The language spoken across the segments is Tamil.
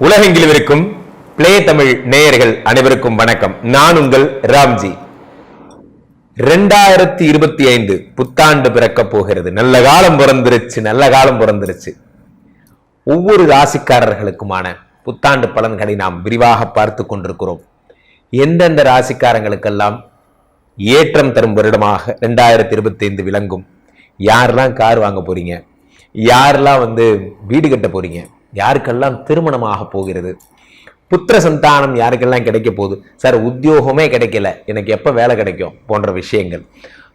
உலகெங்கிலும் இருக்கும் பிளே தமிழ் நேயர்கள் அனைவருக்கும் வணக்கம். நான் உங்கள் ராம்ஜி. ரெண்டாயிரத்தி இருபத்தி ஐந்து புத்தாண்டு பிறக்க போகிறது. நல்ல காலம் பிறந்துருச்சு நல்ல காலம் பிறந்துருச்சு. ஒவ்வொரு ராசிக்காரர்களுக்குமான புத்தாண்டு பலன்களை நாம் விரிவாக பார்த்து கொண்டிருக்கிறோம். எந்தெந்த ராசிக்காரங்களுக்கெல்லாம் ஏற்றம் தரும் வருடமாக ரெண்டாயிரத்தி இருபத்தி ஐந்து விளங்கும்? யாரெல்லாம் கார் வாங்க போறீங்க? யாரெல்லாம் வந்து வீடு கட்ட போறீங்க? யாருக்கெல்லாம் திருமணமாக போகிறது? புத்திர சந்தானம் யாருக்கெல்லாம் கிடைக்க போகுது? சார் உத்தியோகமே கிடைக்கல. எனக்கு எப்போ வேலை கிடைக்கும்? போன்ற விஷயங்கள்.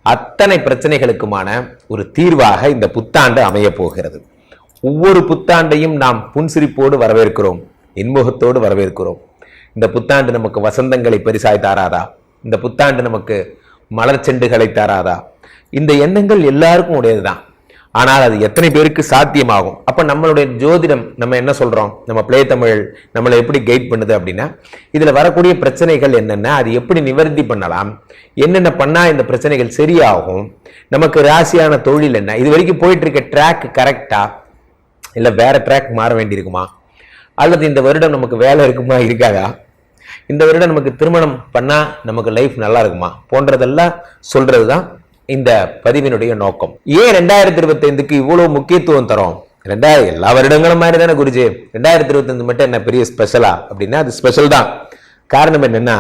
அத்தனை பிரச்சனைகளுக்குமான ஒரு தீர்வாக இந்த புத்தாண்டு அமைய போகிறது. ஒவ்வொரு புத்தாண்டையும் நாம் புன்சிரிப்போடு வரவேற்கிறோம். இன்முகத்தோடு வரவேற்கிறோம். இந்த புத்தாண்டு நமக்கு வசந்தங்களை பெரிசாய் தாராதா? இந்த புத்தாண்டு நமக்கு மலர் செண்டுகளை தாராதா? இந்த எண்ணங்கள் எல்லாருக்கும் உடையது தான் ஆனால் அது எத்தனை பேருக்கு சாத்தியமாகும்? அப்போ நம்மளுடைய ஜோதிடம் நம்ம என்ன சொல்கிறோம் நம்ம பிளே தமிழ் நம்மளை எப்படி கைட் பண்ணுது அப்படின்னா இதில் வரக்கூடிய பிரச்சனைகள் என்னென்ன அது எப்படி நிவர்த்தி பண்ணலாம் என்னென்ன பண்ணால் இந்த பிரச்சனைகள் சரியாகும் நமக்கு ராசியான தொழில் என்ன இது வரைக்கும் போயிட்டு இருக்க ட்ராக் கரெக்டாக இல்லை வேறு ட்ராக் மாற வேண்டியிருக்குமா? அல்லது இந்த வருடம் நமக்கு வேலை இருக்குமா இருக்காதா? இந்த வருடம் நமக்கு திருமணம் பண்ணால் நமக்கு லைஃப் நல்லா இருக்குமா? போன்றதெல்லாம் சொல்கிறது தான் இந்த பதிவினுடைய நோக்கம். ஏன் ரெண்டாயிரத்தி இருபத்தி ஐந்துக்கு இவ்வளவு முக்கியத்துவம் தரோம்? ரெண்டாயிரம் எல்லா வருடங்களும் மாதிரி தானே குருஜி? ரெண்டாயிரத்தி இருபத்தி ஐந்து மட்டும் என்ன பெரிய ஸ்பெஷலா அப்படின்னா அது ஸ்பெஷல் தான். காரணம் என்னன்னா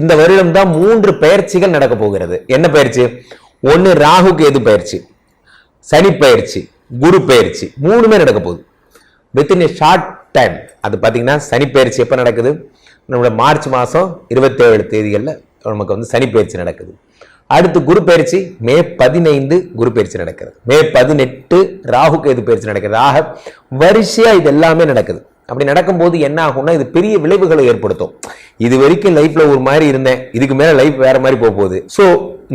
இந்த வருடம் தான் மூன்று பயிற்சிகள் நடக்க போகிறது. என்ன பயிற்சி? ஒன்னு ராகு கேது பயிற்சி சனி பயிற்சி குரு பயிற்சி மூணுமே நடக்க போகுது. வித்தின் ஏ ஷார்ட் டைம் அது பார்த்தீங்கன்னா சனி பயிற்சி எப்போ நடக்குது? நம்மளோட மார்ச் மாதம் இருபத்தேழு தேதிகளில் நமக்கு வந்து சனி பயிற்சி நடக்குது. அடுத்து குரு பயிற்சி மே பதினைந்து குரு பயிற்சி நடக்கிறது. மே பதினெட்டு ராகு கேது பயிற்சி நடக்கிறது. ஆக வரிசையாக இது எல்லாமே நடக்குது. அப்படி நடக்கும்போது என்ன ஆகும்னா இது பெரிய விளைவுகளை ஏற்படுத்தும். இது வரைக்கும் லைஃப்பில் ஒரு மாதிரி இருந்தேன். இதுக்கு மேலே லைஃப் வேற மாதிரி போக போகுது. ஸோ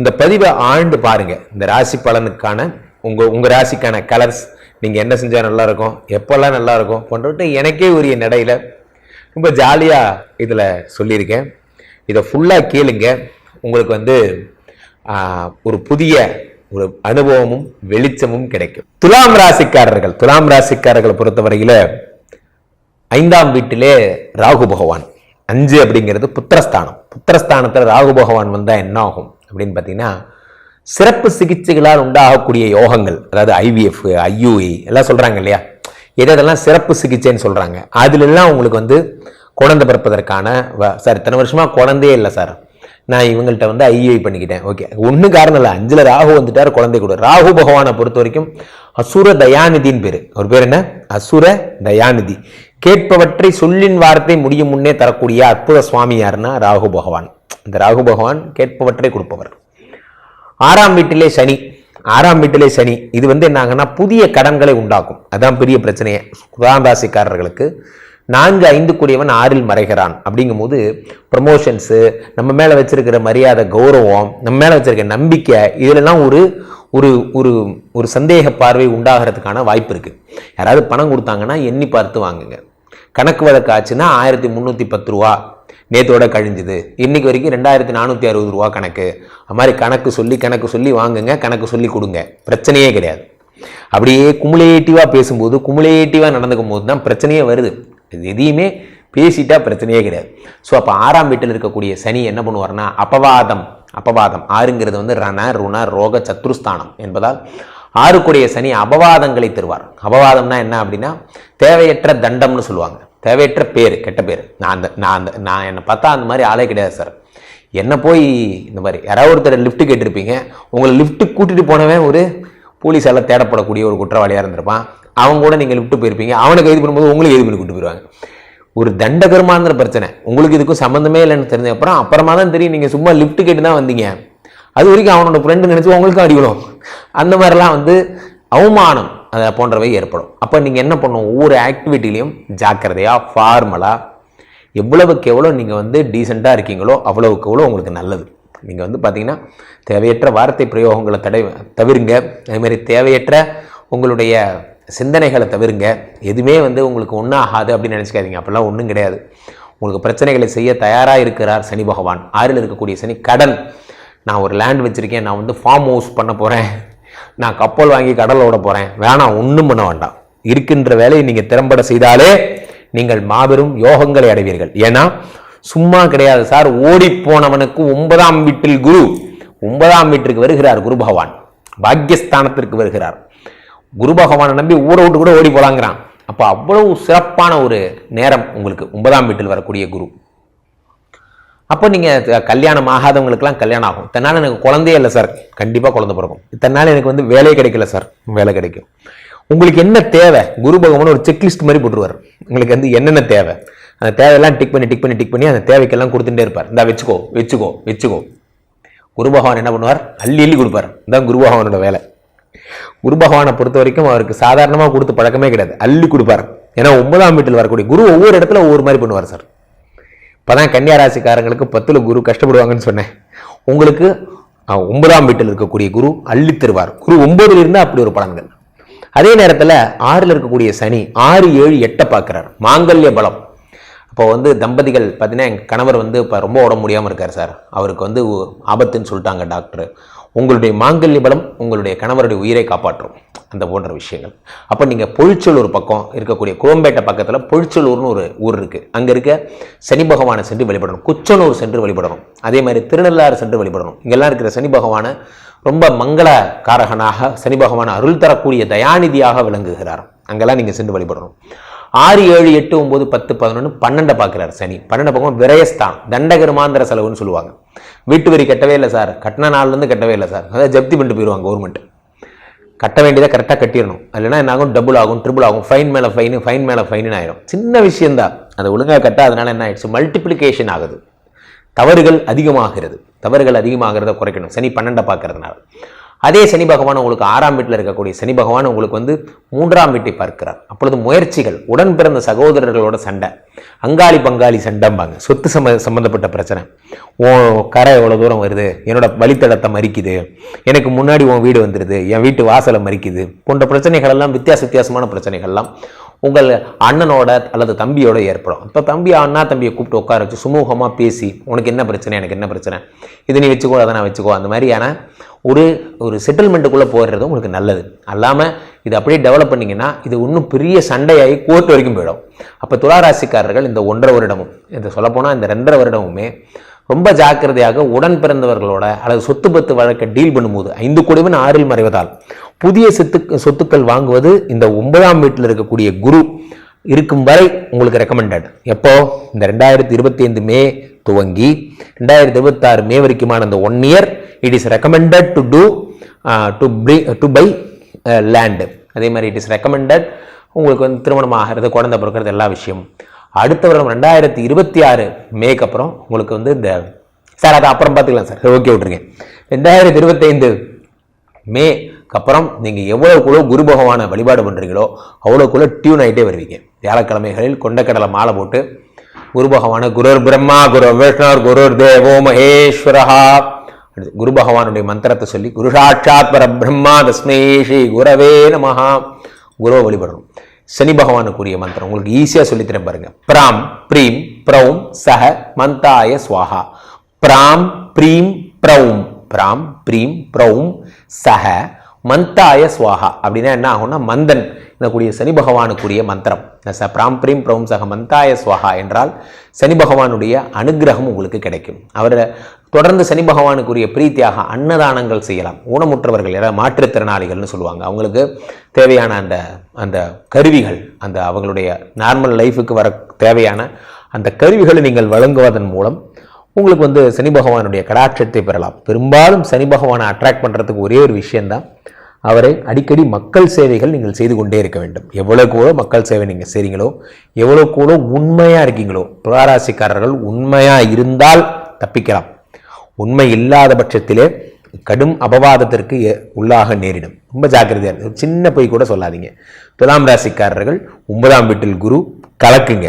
இந்த பதிவை ஆண்டு பாருங்க. இந்த ராசி பலனுக்கான உங்கள் உங்கள் ராசிக்கான கலர்ஸ் நீங்கள் என்ன செஞ்சால் நல்லாயிருக்கும்? எப்போல்லாம் நல்லாயிருக்கும்? போன்றவற்றை எனக்கே உரிய நடையில் ரொம்ப ஜாலியாக இதில் சொல்லியிருக்கேன். இதை ஃபுல்லாக கேளுங்க. உங்களுக்கு வந்து ஒரு புதிய ஒரு அனுபவமும் வெளிச்சமும் கிடைக்கும். துலாம் ராசிக்காரர்கள் துலாம் ராசிக்காரர்களை பொறுத்தவரையில ஐந்தாம் வீட்டிலே ராகு பகவான். அஞ்சு அப்படிங்கிறது புத்திரஸ்தானம். புத்திரஸ்தானத்தில் ராகு பகவான் வந்தால் என்ன ஆகும் அப்படின்னு பார்த்தீங்கன்னா சிறப்பு சிகிச்சைகளால் உண்டாகக்கூடிய யோகங்கள் அதாவது ஐவிஎஃப் ஐயூஐ எல்லாம் சொல்கிறாங்க இல்லையா? எது சிறப்பு சிகிச்சைன்னு சொல்கிறாங்க அதுலெல்லாம் உங்களுக்கு வந்து குழந்தை பிறப்பதற்கான வ- சார் இத்தனை வருஷமாக குழந்தையே இல்லை சார். நான் இவங்கள்ட்ட வந்து ஐஏ பண்ணிக்கிட்டேன். ஓகே ஒன்றும் காரணம் இல்லை. அஞ்சுல ராகு வந்துட்டார் குழந்தை கூட. ராகு பகவானை பொறுத்த வரைக்கும் அசுர தயாநிதின்னு பேரு. அவர் பேர் என்ன? அசுர தயாநிதி. கேட்பவற்றை சொல்லின் வார்த்தை முடியும் முன்னே தரக்கூடிய அற்புத சுவாமி யாருன்னா ராகு பகவான். இந்த ராகு பகவான் கேட்பவற்றை கொடுப்பவர். ஆறாம் வீட்டிலே சனி. ஆறாம் வீட்டிலே சனி. இது வந்து என்னாங்கன்னா புதிய கடன்களை உண்டாக்கும். அதான் பெரிய பிரச்சனையே. குதாந்தாசிக்காரர்களுக்கு நான்கு ஐந்து கூடியவன் ஆறில் மறைகிறான். அப்படிங்கும்போது ப்ரமோஷன்ஸு நம்ம மேலே வச்சிருக்கிற மரியாதை கௌரவம் நம்ம மேலே வச்சிருக்க நம்பிக்கை இதிலெல்லாம் ஒரு ஒரு ஒரு ஒரு சந்தேக பார்வை உண்டாகிறதுக்கான வாய்ப்பு இருக்குது யாராவது பணம் கொடுத்தாங்கன்னா எண்ணி பார்த்து வாங்குங்க. கணக்கு வழக்கு ஆச்சுன்னா ஆயிரத்தி முந்நூற்றி பத்து ரூபா நேற்றோட கழிஞ்சுது. இன்றைக்கி வரைக்கும் ரெண்டாயிரத்தி நானூற்றி அறுபது ரூபா கணக்கு. அது மாதிரி கணக்கு சொல்லி கணக்கு சொல்லி வாங்குங்க கணக்கு சொல்லி கொடுங்க. பிரச்சனையே கிடையாது. அப்படியே குமுலேட்டிவாக பேசும்போது குமுலேட்டிவாக நடந்துக்கும் போது தான் பிரச்சனையே வருது. இது எதையுமே பேசிட்டா பிரச்சனையே கிடையாது. ஸோ அப்போ ஆறாம் வீட்டில் இருக்கக்கூடிய சனி என்ன பண்ணுவார்னா அபவாதம் அபவாதம் ஆறுங்கிறது வந்து ரண ருண ரோக சத்ருஸ்தானம் என்பதால் ஆறுக்குடைய சனி அபவாதங்களை தருவார். அபவாதம்னா என்ன அப்படின்னா தேவையற்ற தண்டம்னு சொல்லுவாங்க. தேவையற்ற பேர் கெட்ட பேர். நான் அந்த நான் அந்த நான் என்னை பார்த்தா அந்த மாதிரி ஆளே கிடையாது சார். என்ன போய் இந்த மாதிரி யாராவது ஒருத்தர் லிஃப்ட்டு கேட்டிருப்பீங்க உங்களை லிஃப்ட்டு கூட்டிகிட்டு போனவன் ஒரு போலீஸால் தேடப்படக்கூடிய ஒரு குற்றவாளியாக இருந்திருப்பான். அவன் கூட நீங்கள் விட்டு போயிருப்பீங்க. அவனை கைது பண்ணும்போது உங்களுக்கு கைது பண்ணி கூட்டு போயிடுவாங்க ஒரு தண்டகரமாங்கிற பிரச்சனை. உங்களுக்கு இதுக்கும் சம்மந்தமே இல்லைன்னு தெரிஞ்ச அப்புறம் அப்புறமா தான் தெரியும் நீங்கள் சும்மா லிஃப்ட் கேட்டு தான் வந்தீங்க. அது வரைக்கும் அவனோட ஃப்ரெண்டு நினச்சி உங்களுக்கும் அடிக்கணும் அந்த மாதிரிலாம் வந்து அவமானம் அதை போன்றவை ஏற்படும். அப்போ நீங்கள் என்ன பண்ணணும் ஒவ்வொரு ஆக்டிவிட்டிலையும் ஜாக்கிரதையாக ஃபார்மலாக எவ்வளவுக்கு எவ்வளோ நீங்கள் வந்து டீசெண்டாக இருக்கீங்களோ அவ்வளவுக்கு எவ்வளோ உங்களுக்கு நல்லது. நீங்கள் வந்து பார்த்தீங்கன்னா தேவையற்ற வார்த்தை பிரயோகங்களை தடை தவிருங்க. அதேமாதிரி தேவையற்ற உங்களுடைய சிந்தனைகளை தவிருங்க. எதுவுமே வந்து உங்களுக்கு ஒன்றும் ஆகாது அப்படின்னு நினச்சிக்காதீங்க. அப்படிலாம் ஒன்றும் கிடையாது. உங்களுக்கு பிரச்சனைகளை செய்ய தயாராக இருக்கிறார் சனி பகவான். ஆறில் இருக்கக்கூடிய சனி கடன். நான் ஒரு லேண்ட் வச்சுருக்கேன். நான் வந்து ஃபார்ம் ஹவுஸ் பண்ண போகிறேன் நான் கப்பல் வாங்கி கடல் ஓட போகிறேன் வேணாம் ஒன்றும் பண்ண வேண்டாம். இருக்கின்ற வேலையை நீங்கள் திறம்பட செய்தாலே நீங்கள் மாபெரும் யோகங்களை அடைவீர்கள். ஏன்னா சும்மா கிடையாது சார். ஓடி போனவனுக்கு ஒன்பதாம் வீட்டில் குரு. ஒன்பதாம் வீட்டிற்கு வருகிறார் குரு பகவான். பாக்கியஸ்தானத்திற்கு வருகிறார். குரு பகவானை நம்பி ஊரை விட்டு கூட ஓடி போகலாங்கிறான் அப்போ அவ்வளவு சிறப்பான ஒரு நேரம் உங்களுக்கு ஒன்பதாம் வீட்டில் வரக்கூடிய குரு. அப்போ நீங்கள் கல்யாணம் ஆகாதவங்களுக்குலாம் கல்யாணம் ஆகும். தன்னால் எனக்கு குழந்தையே இல்லை சார் கண்டிப்பாக குழந்தை பிறக்கும். தன்னால் எனக்கு வந்து வேலையே கிடைக்கல சார் வேலை கிடைக்கும். உங்களுக்கு என்ன தேவை? குரு பகவான் ஒரு செக்லிஸ்ட் மாதிரி போட்டுருவார். உங்களுக்கு வந்து என்னென்ன தேவை? அந்த தேவையெல்லாம் டிக் பண்ணி டிக் பண்ணி டிக் பண்ணி அந்த தேவைக்கெல்லாம் கொடுத்துட்டே இருப்பார். இந்தா வச்சுக்கோ வச்சுக்கோ வச்சுக்கோ. குரு பகவான் என்ன பண்ணுவார்? அள்ளி அள்ளி கொடுப்பார். இதான் குரு பகவானோட வேலை. குரு பகவானை பொறுத்த வரைக்கும் அவருக்கு சாதாரணமாக கொடுத்து பழக்கமே கிடையாது. அள்ளி கொடுப்பார். ஏன்னா ஒன்பதாம் வீட்டில் வரக்கூடிய குரு ஒவ்வொரு இடத்துல ஒவ்வொரு மாதிரி பண்ணுவார் சார். இப்போதான் கன்னியா ராசிக்காரங்களுக்கு பத்துல குரு கஷ்டப்படுவாங்கன்னு சொன்னேன். உங்களுக்கு ஒன்பதாம் வீட்டில் இருக்கக்கூடிய குரு அள்ளி தருவார். குரு ஒன்பதுல இருந்தா அப்படி ஒரு பலன்கள். அதே நேரத்தில் ஆறில் இருக்கக்கூடிய சனி ஆறு ஏழு எட்டை பார்க்குறார். மாங்கல்ய பலம். இப்போ வந்து தம்பதிகள் பார்த்தீங்கன்னா எங்கள் கணவர் வந்து இப்போ ரொம்ப உடம்பு முடியாமல் இருக்கார் சார். அவருக்கு வந்து ஆபத்துன்னு சொல்லிட்டாங்க டாக்டர். உங்களுடைய மாங்கல்ய பலம் உங்களுடைய கணவருடைய உயிரை காப்பாற்றும். அந்த போன்ற விஷயங்கள். அப்போ நீங்கள் பொழிச்சலூர் பக்கம் இருக்கக்கூடிய குளம்பேட்டை பக்கத்தில் பொழிச்சலூர்னு ஒரு ஊர் இருக்குது அங்கே இருக்க சனி பகவானை சென்று வழிபடணும். குச்சனூர் சென்று வழிபடணும். அதே மாதிரி திருநள்ளாறு சென்று வழிபடணும். இங்கெல்லாம் இருக்கிற சனி பகவானை ரொம்ப மங்களகாரகனாக சனி பகவான் அருள் தரக்கூடிய தயாநிதியாக விளங்குகிறார் அங்கெல்லாம் நீங்கள் சென்று வழிபடணும். ஆறு ஏழு எட்டு ஒம்பது பத்து பதினொன்று பன்னெண்டை பார்க்குறாரு சனி. பன்னெண்டு பக்கம் விரயஸ்தான் தண்டகருமாந்திர செலவுன்னு சொல்லுவாங்க. வீட்டு வரி கட்டவே இல்லை சார். கட்டின நாள்லேருந்து கட்டவே இல்லை சார். அதாவது ஜப்தி பண்ணிட்டு போயிடுவாங்க கவர்மெண்ட் கட்ட வேண்டியதை கரெக்டாக கட்டிடணும். இல்லைனா என்ன ஆகும்? டபுள் ஆகும் ட்ரிபிள் ஆகும் ஃபைன் மேலே ஃபைனு ஃபைன் மேலே ஃபைனு ஆயிரும். சின்ன விஷயந்தான் அதை ஒழுங்காக கட்ட அதனால் என்ன ஆயிடுச்சு? மல்டிப்ளிகேஷன் ஆகுது. தவறுகள் அதிகமாகிறது. தவறுகள் அதிகமாகிறத குறைக்கணும். சனி பன்னெண்டை பார்க்கறதுனால. அதே சனி பகவான் உங்களுக்கு ஆறாம் வீட்டில் இருக்கக்கூடிய சனி பகவான் உங்களுக்கு வந்து மூன்றாம் வீட்டை பார்க்கிறார். அப்பொழுது முயற்சிகள் உடன் பிறந்த சகோதரர்களோட சண்டை. அங்காளி பங்காளி சண்டைம்பாங்க. சொத்து சம்ம சம்மந்தப்பட்ட பிரச்சனை. ஓ கரை எவ்வளோ தூரம் வருது? என்னோட வழித்தடத்தை மறிக்குது. எனக்கு முன்னாடி உன் வீடு வந்துடுது என் வீட்டு வாசலை மறிக்குது. போன்ற பிரச்சனைகள் எல்லாம் வித்தியாச வித்தியாசமான பிரச்சனைகள்லாம் உங்கள் அண்ணனோட அல்லது தம்பியோட ஏற்படும். இப்போ தம்பி அண்ணா தம்பியை கூப்பிட்டு உட்கார வச்சு சுமூகமாக பேசி உனக்கு என்ன பிரச்சனை? எனக்கு என்ன பிரச்சனை? இது நீ வச்சுக்கோ அதை நான் வச்சுக்கோ. அந்த மாதிரியான ஒரு ஒரு செட்டில்மெண்ட்டுக்குள்ளே போடுறது உங்களுக்கு நல்லது. அல்லாமல் இது அப்படியே டெவலப் பண்ணிங்கன்னா இது இன்னும் பெரிய சண்டையாகி கோர்ட் வரைக்கும் போயிடும். அப்போ துளாராசிக்காரர்கள் இந்த ஒன்றரை வருடமும் இந்த சொல்லப்போனால் இந்த ரெண்டரை வருடமுமே ரொம்ப ஜாக்கிரதையாக உடன் பிறந்தவர்களோட அல்லது சொத்து பத்து வழக்கை டீல் பண்ணும்போது ஐந்து குடிவன் ஆறில் மறைவதால் புதிய சொத்து சொத்துக்கள் வாங்குவது இந்த ஒன்பதாம் வீட்டில் இருக்கக்கூடிய குரு இருக்கும் வரை உங்களுக்கு ரெக்கமெண்டட் எப்போ? இந்த ரெண்டாயிரத்தி இருபத்தி ஐந்து மே துவங்கி ரெண்டாயிரத்தி இருபத்தாறு மே வரைக்குமான அந்த one year it is recommended to to to to buy land அதே மாதிரி இட் இஸ் ரெக்கமெண்டட் உங்களுக்கு வந்து திருமணம் ஆகிறது குழந்தை பிறக்கிறது எல்லா விஷயமும். அடுத்த வருடம் ரெண்டாயிரத்தி இருபத்தி ஆறு மேக்கு அப்புறம் உங்களுக்கு வந்து இந்த சார் அதை அப்புறம் பார்த்துக்கலாம் சார். ஓகே விட்ருங்க ரெண்டாயிரத்தி இருபத்தைந்து மேக்கு அப்புறம் நீங்கள் எவ்வளோக்குள்ள குரு பகவானை வழிபாடு பண்ணுறீங்களோ அவ்வளோக்குள்ள டியூன் ஆகிட்டே வருவீங்க. வியாழக்கிழமைகளில் கொண்டக்கடலை மாலை போட்டு குரு பகவான குருர் பிரம்மா குரு விஷ்ணர் குருர் தேவோ மகேஸ்வரஹா. குரு பகவானுடைய மந்திரத்தை சொல்லி குரு சாட்சாத் பரபிரம்மா தஸ்மே ஸ்ரீ குரவே நமஹா. குருவை வழிபடணும். சனி பகவானுக்குரிய மந்திரம் உங்களுக்கு ஈஸியாக சொல்லித்தரேன் பாருங்க. பிராம் பிரீம் ப்ரௌம் சஹ மந்தாய ஸ்வாஹா. பிராம் பிரீம் ப்ரௌம். பிராம் பிரீம் ப்ரௌம் சஹ மந்தாய சுவாகா அப்படின்னா என்ன ஆகும்னா மந்தன் எனக்கூடிய சனி பகவானுக்குரிய மந்திரம். ச பிராம் பிரீம் ப்ரௌம் மந்தாய சுவாகா என்றால் சனி பகவானுடைய அனுகிரகம் உங்களுக்கு கிடைக்கும். அவரை தொடர்ந்து சனி பகவானுக்குரிய பிரீத்தியாக அன்னதானங்கள் செய்யலாம். ஊனமுற்றவர்கள் யாராவது மாற்றுத்திறனாளிகள்னு சொல்லுவாங்க. அவங்களுக்கு தேவையான அந்த அந்த கருவிகள் அந்த அவங்களுடைய நார்மல் லைஃபுக்கு வர தேவையான அந்த கருவிகளை நீங்கள் வழங்குவதன் மூலம் உங்களுக்கு வந்து சனி பகவானுடைய கடாட்சத்தை பெறலாம். பெரும்பாலும் சனி பகவானை அட்ராக்ட் பண்ணுறதுக்கு ஒரே ஒரு விஷயந்தான் அவரை அடிக்கடி மக்கள் சேவைகள் நீங்கள் செய்து கொண்டே இருக்க வேண்டும். எவ்வளோ கூட மக்கள் சேவை நீங்கள் செய்கிறீங்களோ எவ்வளோ கூட உண்மையாக இருக்கீங்களோ துளாராசிக்காரர்கள் உண்மையாக இருந்தால் தப்பிக்கலாம். உண்மை இல்லாத பட்சத்திலே கடும் அபவாதத்திற்கு உள்ளாக நேரிடும். ரொம்ப ஜாக்கிரதையாக இருக்கும் சின்ன பொய் கூட சொல்லாதீங்க. துலாம் ராசிக்காரர்கள் ஒன்பதாம் வீட்டில் குரு கலக்குங்க.